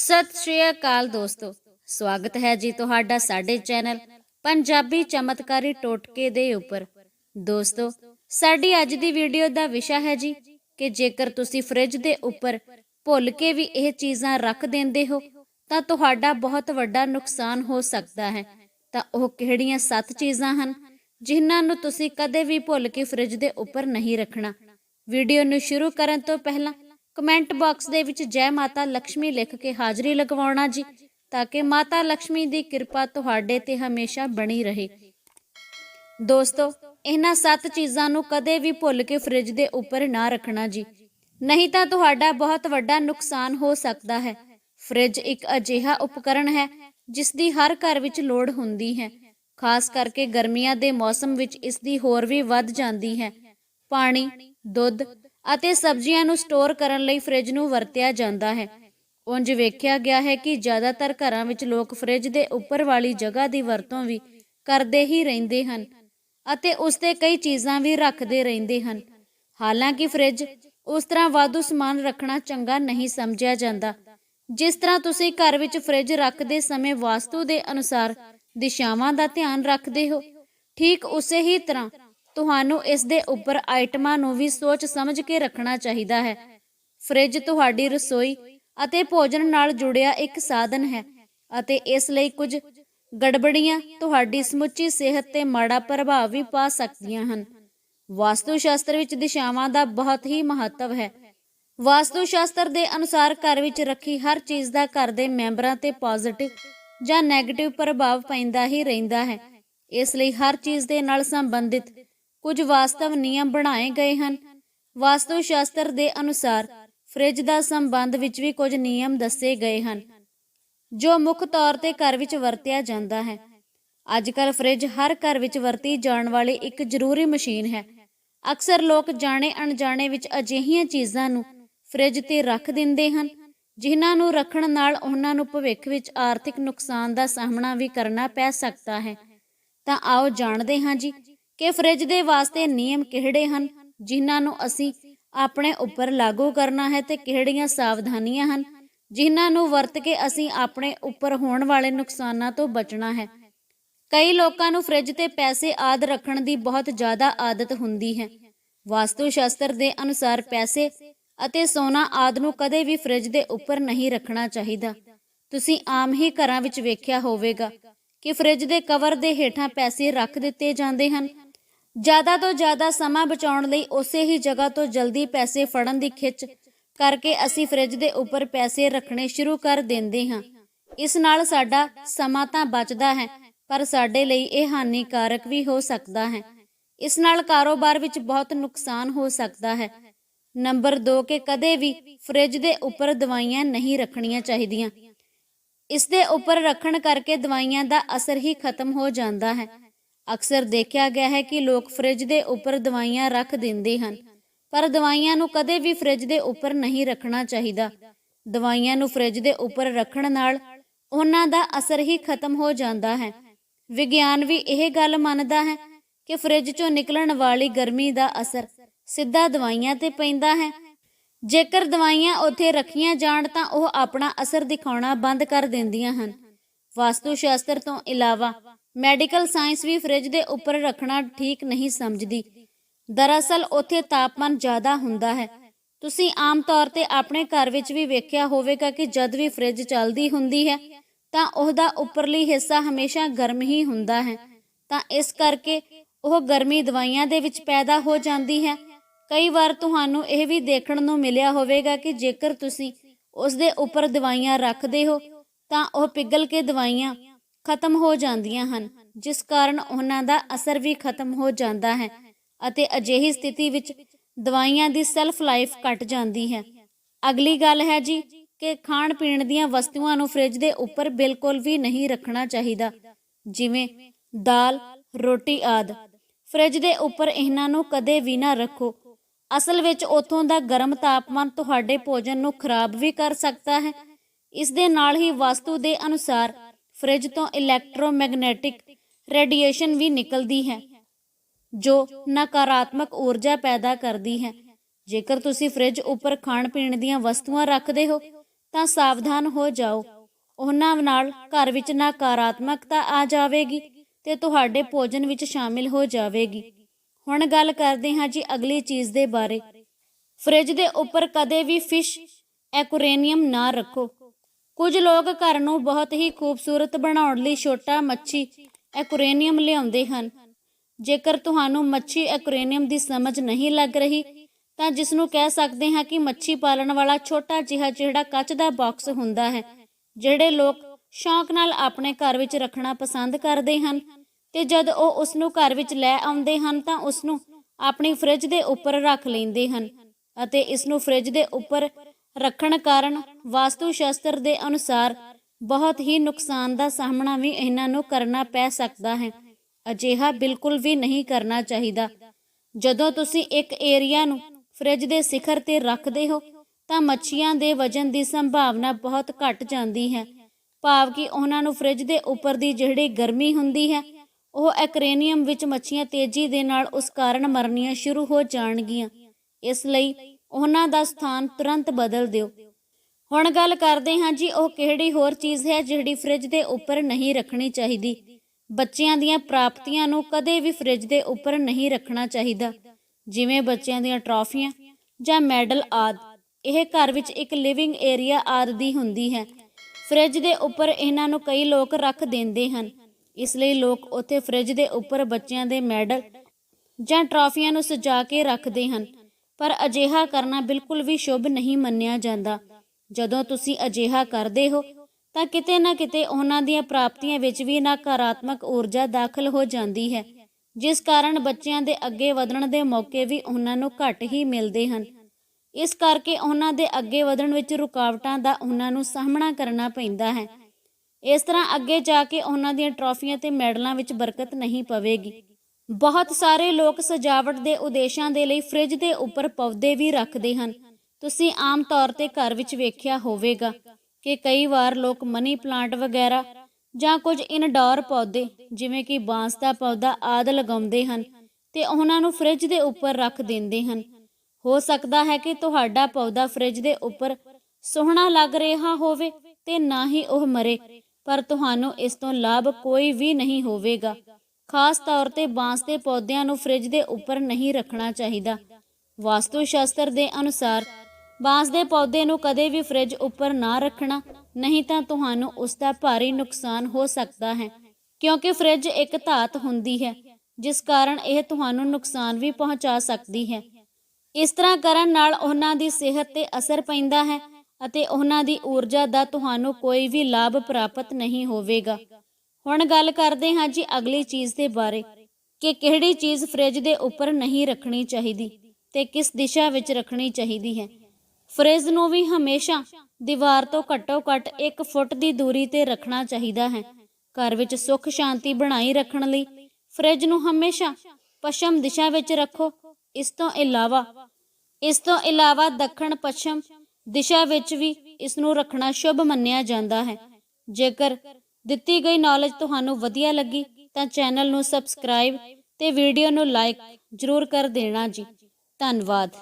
ਸਤਿ ਸ਼੍ਰੀ ਅਕਾਲ ਦੋਸਤੋ। ਸਵਾਗਤ ਹੈ ਜੀ ਤੁਹਾਡਾ ਸਾਡੇ ਚੈਨਲ ਪੰਜਾਬੀ ਚਮਤਕਾਰੀ ਟੋਟਕੇ ਦੇ ਉੱਪਰ। ਦੋਸਤੋ, ਸਾਡੀ ਅੱਜ ਦੀ ਵੀਡੀਓ ਦਾ ਵਿਸ਼ਾ ਹੈ ਜੀ ਕਿ ਜੇਕਰ ਤੁਸੀਂ ਫ੍ਰਿਜ ਦੇ ਉੱਪਰ ਭੁੱਲ ਕੇ ਵੀ ਇਹ ਚੀਜ਼ਾਂ ਰੱਖ ਦਿੰਦੇ ਹੋ, ਤਾਂ ਤੁਹਾਡਾ ਬਹੁਤ ਵੱਡਾ ਨੁਕਸਾਨ ਹੋ ਸਕਦਾ ਹੈ। ਤਾਂ ਉਹ ਕਿਹੜੀਆਂ ਸੱਤ ਚੀਜ਼ਾਂ ਹਨ ਜਿਨ੍ਹਾਂ ਨੂੰ ਤੁਸੀਂ ਕਦੇ ਵੀ ਭੁੱਲ ਕੇ ਫ੍ਰਿਜ ਦੇ ਉੱਪਰ ਨਹੀਂ ਰੱਖਣਾ। ਵੀਡੀਓ ਨੂੰ ਸ਼ੁਰੂ ਕਰਨ ਤੋਂ ਪਹਿਲਾਂ ਕਮੈਂਟ ਬਾਕਸ ਦੇ ਵਿੱਚ ਜੈ ਮਾਤਾ ਲక్ష్ਮੀ ਲਿਖ ਕੇ ਹਾਜ਼ਰੀ ਲਗਵਾਉਣਾ ਜੀ, ਤਾਂ ਕਿ ਮਾਤਾ ਲక్ష్ਮੀ ਦੀ ਕਿਰਪਾ ਤੁਹਾਡੇ ਤੇ ਹਮੇਸ਼ਾ ਬਣੀ ਰਹੇ। ਦੋਸਤੋ, ਇਹਨਾਂ ਸੱਤ ਚੀਜ਼ਾਂ ਨੂੰ ਕਦੇ ਵੀ ਭੁੱਲ ਕੇ ਫ੍ਰਿਜ ਦੇ ਉੱਪਰ ਨਾ ਰੱਖਣਾ ਜੀ। ਨਹੀਂ ਤਾਂ ਤੁਹਾਡਾ ਬਹੁਤ ਵੱਡਾ ਨੁਕਸਾਨ ਹੋ ਸਕਦਾ ਹੈ। ਫ੍ਰਿਜ ਇੱਕ ਅਜਿਹਾ ਉਪਕਰਣ ਹੈ ਜਿਸ ਦੀ ਹਰ ਘਰ ਵਿੱਚ ਲੋੜ ਹੁੰਦੀ ਹੈ। ਖਾਸ ਕਰਕੇ ਗਰਮੀਆਂ ਦੇ ਮੌਸਮ ਵਿੱਚ ਇਸ ਦੀ ਹੋਰ ਵੀ ਵੱਧ ਜਾਂਦੀ ਹੈ। ਪਾਣੀ, ਦੁੱਧ ਅਤੇ ਸਬਜ਼ੀਆਂ ਨੂੰ ਸਟੋਰ ਕਰਨ ਲਈ ਫ੍ਰਿਜ ਨੂੰ ਵਰਤਿਆ ਜਾਂਦਾ ਹੈ। ਉਂਝ ਵੇਖਿਆ ਗਿਆ ਹੈ ਕਿ ਜ਼ਿਆਦਾਤਰ ਘਰਾਂ ਵਿੱਚ ਲੋਕ ਫ੍ਰਿਜ ਦੇ ਉੱਪਰ ਵਾਲੀ ਜਗ੍ਹਾ ਦੀ ਵਰਤੋਂ ਵੀ ਕਰਦੇ ਹੀ ਰਹਿੰਦੇ ਹਨ ਅਤੇ ਉਸ ਤੇ ਕਈ ਚੀਜ਼ਾਂ ਵੀ ਰੱਖਦੇ ਰਹਿੰਦੇ ਹਨ। ਹਾਲਾਂਕਿ ਫ੍ਰਿਜ ਉਸ ਤਰ੍ਹਾਂ ਵਾਧੂ ਸਮਾਨ ਰੱਖਣਾ ਚੰਗਾ ਨਹੀਂ ਸਮਝਿਆ ਜਾਂਦਾ। ਜਿਸ ਤਰ੍ਹਾਂ ਤੁਸੀਂ ਘਰ ਵਿੱਚ ਫ੍ਰਿਜ ਰੱਖਦੇ ਸਮੇਂ ਵਾਸਤੂ ਦੇ ਅਨੁਸਾਰ ਦਿਸ਼ਾਵਾਂ ਦਾ ਧਿਆਨ ਰੱਖਦੇ ਹੋ, ਠੀਕ ਉਸੇ ਹੀ ਤਰ੍ਹਾਂ ਤੁਹਾਨੂੰ ਇਸ ਦੇ ਉੱਪਰ ਆਈਟਮਾਂ ਨੂੰ ਵੀ ਸੋਚ ਸਮਝ ਕੇ ਰੱਖਣਾ ਚਾਹੀਦਾ ਹੈ। ਫ੍ਰਿਜ ਤੁਹਾਡੀ ਰਸੋਈ ਅਤੇ ਭੋਜਨ ਨਾਲ ਜੁੜਿਆ ਇੱਕ ਸਾਧਨ ਹੈ ਅਤੇ ਇਸ ਲਈ ਕੁਝ ਗੜਬੜੀਆਂ ਤੁਹਾਡੀ ਸਮੁੱਚੀ ਸਿਹਤ ਤੇ ਮਾੜਾ ਪ੍ਰਭਾਵ ਵੀ ਪਾ ਸਕਦੀਆਂ ਹਨ। ਵਾਸਤੂ ਸ਼ਾਸਤਰ ਵਿੱਚ ਦਿਸ਼ਾਵਾਂ ਦਾ ਬਹੁਤ ਹੀ ਮਹੱਤਵ ਹੈ। ਵਾਸਤੂ ਸ਼ਾਸਤਰ ਦੇ ਅਨੁਸਾਰ ਘਰ ਵਿੱਚ ਰੱਖੀ ਹਰ ਚੀਜ਼ ਦਾ ਘਰ ਦੇ ਮੈਂਬਰਾਂ ਤੇ ਪੋਜ਼ਿਟਿਵ ਜਾਂ ਨੈਗੇਟਿਵ ਪ੍ਰਭਾਵ ਪੈਂਦਾ ਹੀ ਰਹਿੰਦਾ ਹੈ। ਇਸ ਲਈ ਹਰ ਚੀਜ਼ ਦੇ ਨਾਲ ਸੰਬੰਧਿਤ ਕੁਝ ਵਾਸਤਵ ਨਿਯਮ ਬਣਾਏ ਗਏ ਹਨ। ਵਾਸਤੂ ਸ਼ਾਸਤਰ ਦੇ ਅਨੁਸਾਰ ਫ੍ਰਿਜ ਦਾ ਸੰਬੰਧ ਵਿੱਚ ਵੀ ਕੁਝ ਨਿਯਮ ਦੱਸੇ ਗਏ ਹਨ, ਜੋ ਮੁੱਖ ਤੌਰ ਤੇ ਘਰ ਵਿੱਚ ਵਰਤਿਆ ਜਾਂਦਾ ਹੈ। ਅੱਜ ਕੱਲ੍ਹ ਫ੍ਰਿਜ ਹਰ ਘਰ ਵਿੱਚ ਵਰਤੀ ਜਾਣ ਵਾਲੀ ਇੱਕ ਜ਼ਰੂਰੀ ਮਸ਼ੀਨ ਹੈ। ਅਕਸਰ ਲੋਕ ਜਾਣੇ ਅਣਜਾਣੇ ਵਿੱਚ ਅਜਿਹੀਆਂ ਚੀਜ਼ਾਂ ਨੂੰ ਫ੍ਰਿਜ ਤੇ ਰੱਖ ਦਿੰਦੇ ਹਨ, ਜਿਨ੍ਹਾਂ ਨੂੰ ਰੱਖਣ ਨਾਲ ਉਹਨਾਂ ਨੂੰ ਭਵਿੱਖ ਵਿੱਚ ਆਰਥਿਕ ਨੁਕਸਾਨ ਦਾ ਸਾਹਮਣਾ ਵੀ ਕਰਨਾ ਪੈ ਸਕਦਾ ਹੈ। ਤਾਂ ਆਓ ਜਾਣਦੇ ਹਾਂ ਜੀ ਕਿ ਫ੍ਰਿਜ ਦੇ ਵਾਸਤੇ ਨਿਯਮ ਕਿਹੜੇ ਹਨ, ਜਿਨ੍ਹਾਂ ਨੂੰ ਅਸੀਂ ਆਪਣੇ ਉੱਪਰ ਲਾਗੂ ਕਰਨਾ ਹੈ ਤੇ ਕਿਹੜੀਆਂ ਸਾਵਧਾਨੀਆਂ ਹਨ, ਜਿਨ੍ਹਾਂ ਨੂੰ ਵਰਤ ਕੇ ਅਸੀਂ ਆਪਣੇ ਉੱਪਰ ਹੋਣ ਵਾਲੇ ਨੁਕਸਾਨਾਂ ਤੋਂ ਬਚਣਾ ਹੈ। ਕਈ ਲੋਕਾਂ ਨੂੰ ਫ੍ਰਿਜ ਤੇ ਪੈਸੇ ਆਦ ਰੱਖਣ ਦੀ ਬਹੁਤ ਜ਼ਿਆਦਾ ਆਦਤ ਹੁੰਦੀ ਹੈ। ਵਾਸਤੂ ਸ਼ਾਸਤਰ ਦੇ ਅਨੁਸਾਰ ਪੈਸੇ ਅਤੇ ਸੋਨਾ ਆਦ ਨੂੰ ਕਦੇ ਵੀ ਫ੍ਰਿਜ ਦੇ ਉੱਪਰ ਨਹੀਂ ਰੱਖਣਾ ਚਾਹੀਦਾ। ਤੁਸੀਂ ਆਮ ਹੀ ਘਰਾਂ ਵਿੱਚ ਵੇਖਿਆ ਹੋਵੇਗਾ ਕਿ ਫ੍ਰਿਜ ਦੇ ਕਵਰ ਦੇ ਹੇਠਾਂ ਪੈਸੇ ਰੱਖ ਦਿੱਤੇ ਜਾਂਦੇ ਹਨ ਜ਼ਿਆਦਾ ਤੋਂ ਜ਼ਿਆਦਾ ਸਮਾਂ ਬਚਾਉਣ ਲਈ ਉਸੇ ਹੀ ਜਗ੍ਹਾ ਤੋਂ ਜਲਦੀ ਪੈਸੇ ਫੜਨ ਦੀ ਖਿੱਚ ਕਰਕੇ ਅਸੀਂ ਫ੍ਰਿਜ ਦੇ ਉੱਪਰ ਪੈਸੇ ਰੱਖਣੇ ਸ਼ੁਰੂ ਕਰ ਦਿੰਦੇ ਹਾਂ। ਇਸ ਨਾਲ ਸਾਡਾ ਸਮਾਂ ਤਾਂ ਬਚਦਾ ਹੈ, ਪਰ ਸਾਡੇ ਲਈ ਇਹ ਹਾਨੀਕਾਰਕ ਵੀ ਹੋ ਸਕਦਾ ਹੈ। ਇਸ ਨਾਲ ਕਾਰੋਬਾਰ ਵਿੱਚ ਬਹੁਤ ਨੁਕਸਾਨ ਹੋ ਸਕਦਾ ਹੈ। ਨੰਬਰ 2 ਕਿ ਕਦੇ ਵੀ ਫ੍ਰਿਜ ਦੇ ਉੱਪਰ ਦਵਾਈਆਂ ਨਹੀਂ ਰੱਖਣੀਆਂ ਚਾਹੀਦੀਆਂ। ਇਸ ਦੇ ਉੱਪਰ ਰੱਖਣ ਕਰਕੇ ਦਵਾਈਆਂ ਦਾ ਅਸਰ ਹੀ ਖਤਮ ਹੋ ਜਾਂਦਾ ਹੈ। ਅਕਸਰ ਦੇਖਿਆ ਗਿਆ ਹੈ ਕਿ ਲੋਕ ਫ੍ਰਿਜ ਦੇ ਉੱਪਰ ਦਵਾਈਆਂ ਰੱਖ ਦਿੰਦੇ ਹਨ, ਪਰ ਦਵਾਈਆਂ ਨੂੰ ਕਦੇ ਵੀ ਫ੍ਰਿਜ ਦੇ ਉੱਪਰ ਨਹੀਂ ਰੱਖਣਾ ਚਾਹੀਦਾ। ਦਵਾਈਆਂ ਨੂੰ ਫ੍ਰਿਜ ਦੇ ਉੱਪਰ ਰੱਖਣ ਨਾਲ ਉਹਨਾਂ ਦਾ ਅਸਰ ਹੀ ਖਤਮ ਹੋ ਜਾਂਦਾ ਹੈ। ਵਿਗਿਆਨ ਵੀ ਇਹ ਗੱਲ ਮੰਨਦਾ ਹੈ ਕਿ ਫ੍ਰਿਜ ਚੋਂ ਨਿਕਲਣ ਵਾਲੀ ਗਰਮੀ ਦਾ ਅਸਰ ਸਿੱਧਾ ਦਵਾਈਆਂ ਤੇ ਪੈਂਦਾ ਹੈ। ਜੇਕਰ ਦਵਾਈਆਂ ਉੱਥੇ ਰੱਖੀਆਂ ਜਾਣ ਤਾਂ ਉਹ ਆਪਣਾ ਅਸਰ ਦਿਖਾਉਣਾ ਬੰਦ ਕਰ ਦਿੰਦੀਆਂ ਹਨ। ਵਾਸਤੂ ਸ਼ਾਸਤਰ ਤੋਂ ਇਲਾਵਾ, ਮੈਡੀਕਲ ਸਾਇੰਸ ਵੀ ਫ੍ਰਿਜ ਦੇ ਉੱਪਰ ਰੱਖਣਾ ਠੀਕ ਨਹੀਂ ਸਮਝਦੀ। ਦਰਅਸਲ, ਉੱਥੇ ਤਾਪਮਾਨ ਜ਼ਿਆਦਾ ਹੁੰਦਾ ਹੈ। ਤੁਸੀਂ ਆਮ ਤੌਰ ਤੇ ਆਪਣੇ ਘਰ ਵਿੱਚ ਵੀ ਵੇਖਿਆ ਹੋਵੇਗਾ ਕਿ ਜਦ ਵੀ ਫ੍ਰਿਜ ਚੱਲਦੀ ਹੁੰਦੀ ਹੈ, ਤਾਂ ਉਹਦਾ ਉੱਪਰਲੀ ਹਿੱਸਾ ਹਮੇਸ਼ਾ ਗਰਮ ਹੀ ਹੁੰਦਾ ਹੈ। ਤਾਂ ਇਸ ਕਰਕੇ ਉਹ ਗਰਮੀ ਦਵਾਈਆਂ ਦੇ ਵਿੱਚ ਪੈਦਾ ਹੋ ਜਾਂਦੀ ਹੈ। ਕਈ ਵਾਰ ਤੁਹਾਨੂੰ ਇਹ ਵੀ ਦੇਖਣ ਨੂੰ ਮਿਲਿਆ ਹੋਵੇਗਾ ਕਿ ਜੇਕਰ ਤੁਸੀਂ ਉਸ ਦੇ ਉੱਪਰ ਦਵਾਈਆਂ ਰੱਖਦੇ ਹੋ ਤਾਂ ਉਹ ਪਿਘਲ ਕੇ ਦਵਾਈਆਂ ਖਤਮ ਹੋ ਜਾਂਦੀਆਂ ਹਨ, ਜਿਸ ਕਾਰਨ ਉਹਨਾਂ ਦਾ ਅਸਰ ਵੀ ਖਤਮ ਹੋ ਜਾਂਦਾ ਹੈ ਅਤੇ ਅਜਿਹੀ ਸਥਿਤੀ ਵਿੱਚ ਦਵਾਈਆਂ ਦੀ ਸੈਲਫ ਲਾਈਫ ਘਟ ਜਾਂਦੀ ਹੈ। ਅਗਲੀ ਗੱਲ ਹੈ ਜੀ ਕਿ ਖਾਣ ਪੀਣ ਦੀਆਂ ਵਸਤੂਆਂ ਨੂੰ ਫ੍ਰਿਜ ਦੇ ਉੱਪਰ ਬਿਲਕੁਲ ਵੀ ਨਹੀਂ ਰੱਖਣਾ ਚਾਹੀਦਾ, ਜਿਵੇਂ ਦਾਲ, ਰੋਟੀ ਆਦ। ਫ੍ਰਿਜ ਦੇ ਉੱਪਰ ਇਹਨਾਂ ਨੂੰ ਕਦੇ ਵੀ ਨਾ ਰੱਖੋ। ਅਸਲ ਵਿੱਚ ਉਥੋਂ ਦਾ ਗਰਮ ਤਾਪਮਾਨ ਤੁਹਾਡੇ ਭੋਜਨ ਨੂੰ ਖਰਾਬ ਵੀ ਕਰ ਸਕਦਾ ਹੈ ਇਸ ਦੇ ਨਾਲ ਹੀ ਵਾਸਤੂ ਦੇ ਅਨੁਸਾਰ ਫ੍ਰਿਜ ਤੋਂ ਇਲੈਕਟ੍ਰੋਮੈਗਨੈਟਿਕ ਰੇਡੀਏਸ਼ਨ ਵੀ ਨਿਕਲਦੀ ਹੈ, ਜੋ ਨਕਾਰਾਤਮਕ ਊਰਜਾ ਪੈਦਾ ਕਰਦੀ ਹੈ। ਜੇਕਰ ਤੁਸੀਂ ਫ੍ਰਿਜ ਉੱਪਰ ਖਾਣ ਪੀਣ ਦੀਆਂ ਵਸਤੂਆਂ ਰੱਖਦੇ ਹੋ, ਤਾਂ ਸਾਵਧਾਨ ਹੋ ਜਾਓ। ਉਹਨਾਂ ਨਾਲ ਘਰ ਵਿੱਚ ਨਕਾਰਾਤਮਕਤਾ ਆ ਜਾਵੇਗੀ ਤੇ ਤੁਹਾਡੇ ਭੋਜਨ ਵਿੱਚ ਸ਼ਾਮਿਲ ਹੋ ਜਾਵੇਗੀ। ਹੁਣ ਗੱਲ ਕਰਦੇ ਹਾਂ ਜੀ ਅਗਲੀ ਚੀਜ਼ ਦੇ ਬਾਰੇ। ਫ੍ਰਿਜ ਦੇ ਉੱਪਰ ਕਦੇ ਵੀ ਫਿਸ਼ ਐਕੁਰੇਨੀਅਮ ਨਾ ਰੱਖੋ। ਕੁਝ ਲੋਕ ਘਰ ਨੂੰ ਬਹੁਤ ਹੀ ਖੂਬਸੂਰਤ ਬਣਾਉਣ ਲਈ ਛੋਟਾ ਮੱਛੀ ਐਕੁਰੇਨੀਅਮ ਲਿਆਉਂਦੇ ਹਨ। ਜੇਕਰ ਤੁਹਾਨੂੰ ਮੱਛੀ ਐਕੁਰੇਨੀਅਮ ਦੀ ਸਮਝ ਨਹੀਂ ਲੱਗ ਰਹੀ, ਤਾਂ ਜਿਸ ਨੂੰ ਕਹਿ ਸਕਦੇ ਹਾਂ ਕਿ ਮੱਛੀ ਪਾਲਣ ਵਾਲਾ ਛੋਟਾ ਜਿਹਾ ਜਿਹੜਾ ਕੱਚ ਦਾ ਬਾਕਸ ਹੁੰਦਾ ਹੈ, ਜਿਹੜੇ ਲੋਕ ਸ਼ੌਂਕ ਨਾਲ ਆਪਣੇ ਘਰ ਵਿੱਚ ਰੱਖਣਾ ਪਸੰਦ ਕਰਦੇ ਹਨ ਤੇ ਜਦ ਉਹ ਉਸ ਨੂੰ ਘਰ ਵਿੱਚ ਲੈ ਆਉਂਦੇ ਹਨ, ਤਾਂ ਉਸ ਨੂੰ ਆਪਣੀ ਫ੍ਰਿਜ ਦੇ ਉੱਪਰ ਰੱਖ ਲੈਂਦੇ ਹਨ ਅਤੇ ਇਸ ਨੂੰ ਫ੍ਰਿਜ ਦੇ ਉੱਪਰ ਰੱਖਣ ਕਾਰਨ ਵਾਸਤੂ ਸ਼ਾਸਤਰ ਦੇ ਅਨੁਸਾਰ ਬਹੁਤ ਹੀ ਨੁਕਸਾਨ ਦਾ ਸਾਹਮਣਾ ਵੀ ਇਹਨਾਂ ਨੂੰ ਕਰਨਾ ਪੈ ਸਕਦਾ ਹੈ। ਅਜਿਹਾ ਬਿਲਕੁਲ ਵੀ ਨਹੀਂ ਕਰਨਾ ਚਾਹੀਦਾ। ਜਦੋਂ ਤੁਸੀਂ ਇੱਕ ਏਰੀਆ ਨੂੰ ਫ੍ਰਿਜ ਦੇ ਸਿਖਰ ਤੇ ਰੱਖਦੇ ਹੋ, ਤਾਂ ਮੱਛੀਆਂ ਦੇ ਵਜਨ ਦੀ ਸੰਭਾਵਨਾ ਬਹੁਤ ਘਟ ਜਾਂਦੀ ਹੈ। ਭਾਵ ਕਿ ਉਹਨਾਂ ਨੂੰ ਫ੍ਰਿਜ ਦੇ ਉੱਪਰ ਦੀ ਜਿਹੜੀ ਗਰਮੀ ਹੁੰਦੀ ਹੈ, ਉਹ ਐਕਰੇਨੀਅਮ ਵਿੱਚ ਮੱਛੀਆਂ ਤੇਜ਼ੀ ਦੇ ਨਾਲ ਉਸ ਕਾਰਨ ਮਰਨੀਆਂ ਸ਼ੁਰੂ ਹੋ ਜਾਣਗੀਆਂ। ਇਸ ਲਈ ਉਹਨਾਂ ਦਾ ਸਥਾਨ ਤੁਰੰਤ ਬਦਲ ਦਿਓ। ਹੁਣ ਗੱਲ ਕਰਦੇ ਹਾਂ ਜੀ, ਉਹ ਕਿਹੜੀ ਹੋਰ ਚੀਜ਼ ਹੈ ਜਿਹੜੀ ਫ੍ਰਿਜ ਦੇ ਉੱਪਰ ਨਹੀਂ ਰੱਖਣੀ ਚਾਹੀਦੀ? ਬੱਚਿਆਂ ਦੀਆਂ ਪ੍ਰਾਪਤੀਆਂ ਨੂੰ ਕਦੇ ਵੀ ਫ੍ਰਿਜ ਦੇ ਉੱਪਰ ਨਹੀਂ ਰੱਖਣਾ ਚਾਹੀਦਾ। ਜਿਵੇਂ ਬੱਚਿਆਂ ਦੀਆਂ ਟਰਾਫੀਆਂ ਜਾਂ ਮੈਡਲ ਆਦ। ਇਹ ਘਰ ਵਿੱਚ ਇੱਕ ਲਿਵਿੰਗ ਏਰੀਆ ਆਦ ਦੀ ਹੁੰਦੀ ਹੈ। ਫ੍ਰਿਜ ਦੇ ਉੱਪਰ ਇਹਨਾਂ ਨੂੰ ਕਈ ਲੋਕ ਰੱਖ ਦਿੰਦੇ ਹਨ। ਇਸ ਲਈ ਲੋਕ ਉੱਥੇ ਫ੍ਰਿਜ ਦੇ ਉੱਪਰ ਬੱਚਿਆਂ ਦੇ ਮੈਡਲ ਜਾਂ ਟਰਾਫੀਆਂ ਨੂੰ ਸਜਾ ਕੇ ਰੱਖਦੇ ਹਨ। ਪਰ ਅਜਿਹਾ ਕਰਨਾ ਬਿਲਕੁਲ ਵੀ ਸ਼ੁਭ ਨਹੀਂ ਮੰਨਿਆ ਜਾਂਦਾ। ਜਦੋਂ ਤੁਸੀਂ ਅਜਿਹਾ ਕਰਦੇ ਹੋ, ਤਾਂ ਕਿਤੇ ਨਾ ਕਿਤੇ ਉਹਨਾਂ ਦੀਆਂ ਪ੍ਰਾਪਤੀਆਂ ਵਿੱਚ ਵੀ ਨਕਾਰਾਤਮਕ ਊਰਜਾ ਦਾਖਲ ਹੋ ਜਾਂਦੀ ਹੈ, ਜਿਸ ਕਾਰਨ ਬੱਚਿਆਂ ਦੇ ਅੱਗੇ ਵਧਣ ਦੇ ਮੌਕੇ ਵੀ ਉਹਨਾਂ ਨੂੰ ਘੱਟ ਹੀ ਮਿਲਦੇ ਹਨ। ਇਸ ਕਰਕੇ ਉਹਨਾਂ ਦੇ ਅੱਗੇ ਵਧਣ ਵਿੱਚ ਰੁਕਾਵਟਾਂ ਦਾ ਉਹਨਾਂ ਨੂੰ ਸਾਹਮਣਾ ਕਰਨਾ ਪੈਂਦਾ ਹੈ। ਇਸ ਤਰ੍ਹਾਂ ਅੱਗੇ ਜਾ ਕੇ ਉਹਨਾਂ ਦੀਆਂ ਟਰਾਫੀਆਂ ਤੇ ਮੈਡਲਾਂ ਵਿੱਚ ਬਰਕਤ ਨਹੀਂ ਪਵੇਗੀ। ਬਹੁਤ ਸਾਰੇ ਲੋਕ ਸਜਾਵਟ ਦੇ ਉਦੇਸ਼ਾਂ ਦੇ ਲਈ ਫ੍ਰਿਜ ਦੇ ਉੱਪਰ ਪੌਦੇ ਵੀ ਰੱਖਦੇ ਹਨ। ਤੁਸੀਂ ਆਮ ਤੌਰ ਤੇ ਘਰ ਵਿੱਚ ਵੇਖਿਆ ਹੋਵੇਗਾ ਕਿ ਕਈ ਵਾਰ ਲੋਕ ਮਨੀ ਪਲਾਂਟ ਵਗੈਰਾ ਜਾਂ ਕੁਝ ਇਨਡੋਰ ਪੌਦੇ, ਜਿਵੇਂ ਕਿ ਬਾਂਸ ਦਾ ਪੌਦਾ ਆਦ ਲਗਾਉਂਦੇ ਹਨ ਤੇ ਉਹਨਾਂ ਨੂੰ ਫ੍ਰਿਜ ਦੇ ਉੱਪਰ ਰੱਖ ਦਿੰਦੇ ਹਨ। ਹੋ ਸਕਦਾ ਹੈ ਕਿ ਤੁਹਾਡਾ ਪੌਦਾ ਫ੍ਰਿਜ ਦੇ ਉੱਪਰ ਸੋਹਣਾ ਲੱਗ ਰਿਹਾ ਹੋਵੇ ਤੇ ਨਾ ਹੀ ਉਹ ਮਰੇ, ਪਰ ਤੁਹਾਨੂੰ ਇਸ ਤੋਂ ਲਾਭ ਕੋਈ ਵੀ ਨਹੀਂ ਹੋਵੇਗਾ। ਖਾਸ ਤੌਰ ਤੇ ਬਾਂਸ ਦੇ ਪੌਦਿਆਂ ਨੂੰ ਫ੍ਰਿਜ ਦੇ ਉੱਪਰ ਨਹੀਂ ਰੱਖਣਾ ਚਾਹੀਦਾ। ਵਾਸਤੂ ਸ਼ਾਸਤਰ ਦੇ ਅਨੁਸਾਰ, ਬਾਂਸ ਦੇ ਪੌਦੇ ਨੂੰ ਕਦੇ ਵੀ ਫ੍ਰਿਜ ਉੱਪਰ ਨਾ ਰੱਖਣਾ, ਨਹੀਂ ਤਾਂ ਤੁਹਾਨੂੰ ਉਸ ਦਾ ਭਾਰੀ ਨੁਕਸਾਨ ਹੋ ਸਕਦਾ ਹੈ, ਕਿਉਂਕਿ ਫ੍ਰਿਜ ਇੱਕ ਧਾਤ ਹੁੰਦੀ ਹੈ, ਜਿਸ ਕਾਰਨ ਇਹ ਤੁਹਾਨੂੰ ਨੁਕਸਾਨ ਵੀ ਪਹੁੰਚਾ ਸਕਦੀ ਹੈ। ਇਸ ਤਰ੍ਹਾਂ ਕਰਨ ਨਾਲ ਉਹਨਾਂ ਦੀ ਸਿਹਤ ਤੇ ਅਸਰ ਪੈਂਦਾ ਹੈ ਅਤੇ ਉਹਨਾਂ ਦੀ ਊਰਜਾ ਦਾ ਤੁਹਾਨੂੰ ਕੋਈ ਵੀ ਲਾਭ ਪ੍ਰਾਪਤ ਨਹੀਂ ਹੋਵੇਗਾ। ਹੁਣ ਗੱਲ ਕਰਦੇ ਹਾਂ ਜੀ ਅਗਲੀ ਚੀਜ਼ ਦੇ ਬਾਰੇ, ਕਿ ਕਿਹੜੀ ਚੀਜ਼ ਫ੍ਰਿਜ ਦੇ ਉੱਪਰ ਨਹੀਂ ਰੱਖਣੀ ਚਾਹੀਦੀ ਤੇ ਕਿਸ ਦਿਸ਼ਾ ਵਿੱਚ ਰੱਖਣੀ ਚਾਹੀਦੀ ਹੈ। ਫ੍ਰਿਜ ਨੂੰ ਵੀ ਹਮੇਸ਼ਾ ਦੀਵਾਰ ਤੋਂ ਘੱਟੋ-ਘੱਟ 1 ਫੁੱਟ ਦੀ ਦੂਰੀ ਤੇ ਰੱਖਣਾ ਚਾਹੀਦਾ ਹੈ। ਘਰ ਵਿੱਚ ਸੁੱਖ ਸ਼ਾਂਤੀ ਬਣਾਈ ਰੱਖਣ ਲਈ ਫ੍ਰਿਜ ਨੂੰ ਹਮੇਸ਼ਾ ਪੱਛਮ ਦਿਸ਼ਾ ਵਿੱਚ ਰੱਖੋ। ਇਸ ਤੋਂ ਇਲਾਵਾ, ਇਸ ਤੋਂ ਇਲਾਵਾ ਦੱਖਣ ਪੱਛਮ ਦਿਸ਼ਾ ਵਿੱਚ ਵੀ ਇਸ ਨੂੰ ਰੱਖਣਾ ਸ਼ੁਭ ਮੰਨਿਆ ਜਾਂਦਾ ਹੈ। ਜੇਕਰ ਦਿੱਤੀ ਗਈ ਨੌਲੇਜ ਤੁਹਾਨੂੰ ਵਧੀਆ ਲੱਗੀ ਤਾਂ ਚੈਨਲ ਨੂੰ ਸਬਸਕ੍ਰਾਈਬ ਤੇ ਵੀਡੀਓ ਨੂੰ ਲਾਈਕ ਜ਼ਰੂਰ ਕਰ ਦੇਣਾ ਜੀ। ਧੰਨਵਾਦ।